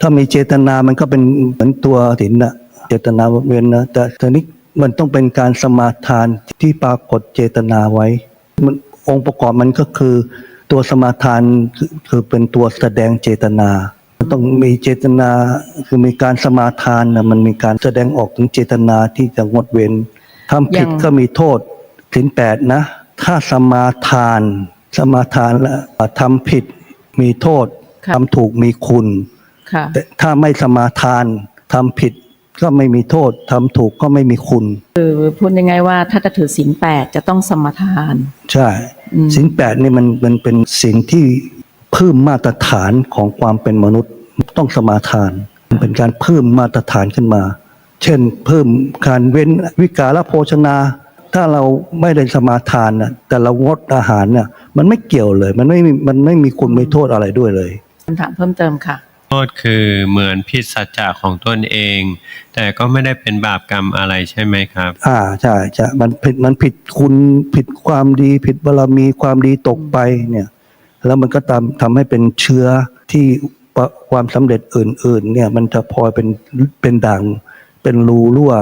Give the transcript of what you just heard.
ถ้ามีเจตนามันก็เป็นเหมือนตัวศีลนะเจตนาเว้นนะแต่ทีนี้มันต้องเป็นการสมาทานที่ปรากฏเจตนาไว้ มันองค์ประกอบมันก็คือ ตัวสมาทานคือคือเป็นตัวแสดงเจตนามันต้องมีเจตนาคือมีการสมาทานนะมันมีการแสดงออกถึงเจตนาที่จะงดเว้นทำผิดอย่างก็มีโทษถึงแปดนะ ถ้าสมาทาน สมาทานแล้วทำผิดมีโทษค่ะทำถูกมีคุณค่ะ แต่ถ้าไม่สมาทานทำผิดก็ไม่มีโทษทำถูกก็ไม่มีคุณคือพูดยังไงว่าถ้าจะถือศีลแปดจะต้องสมทาน ใช่อืมสินแปดนี่มันมันเป็นสิ่งที่เพิ่มมาตรฐานของความเป็นมนุษย์ต้องสมาทานมันเป็นการเพิ่มมาตรฐานขึ้นมา เช่น เพิ่มการเว้นวิกาลโภชนา ถ้าเราไม่ได้สมาทานนะแต่เรางดอาหารเนี่ยมันไม่เกี่ยวเลย มันไม่มีมันไม่มีคุณไม่โทษอะไรด้วยเลยคำถามเพิ่มเติมค่ะ โทษคือเหมือนผิดสัจจะของตนเอง แต่ก็ไม่ได้เป็นบาปกรรมอะไรใช่ไหมครับ อ่าใช่ใช่มันผิดมันผิดคุณผิดความดีผิดบารมีความดีตกไปเนี่ย แล้วมันก็ทำทำให้เป็นเชื้อที่ความสำเร็จอื่น ๆ เนี่ย มันจะพลอยเป็นเป็นด่างเป็นรูรั่ว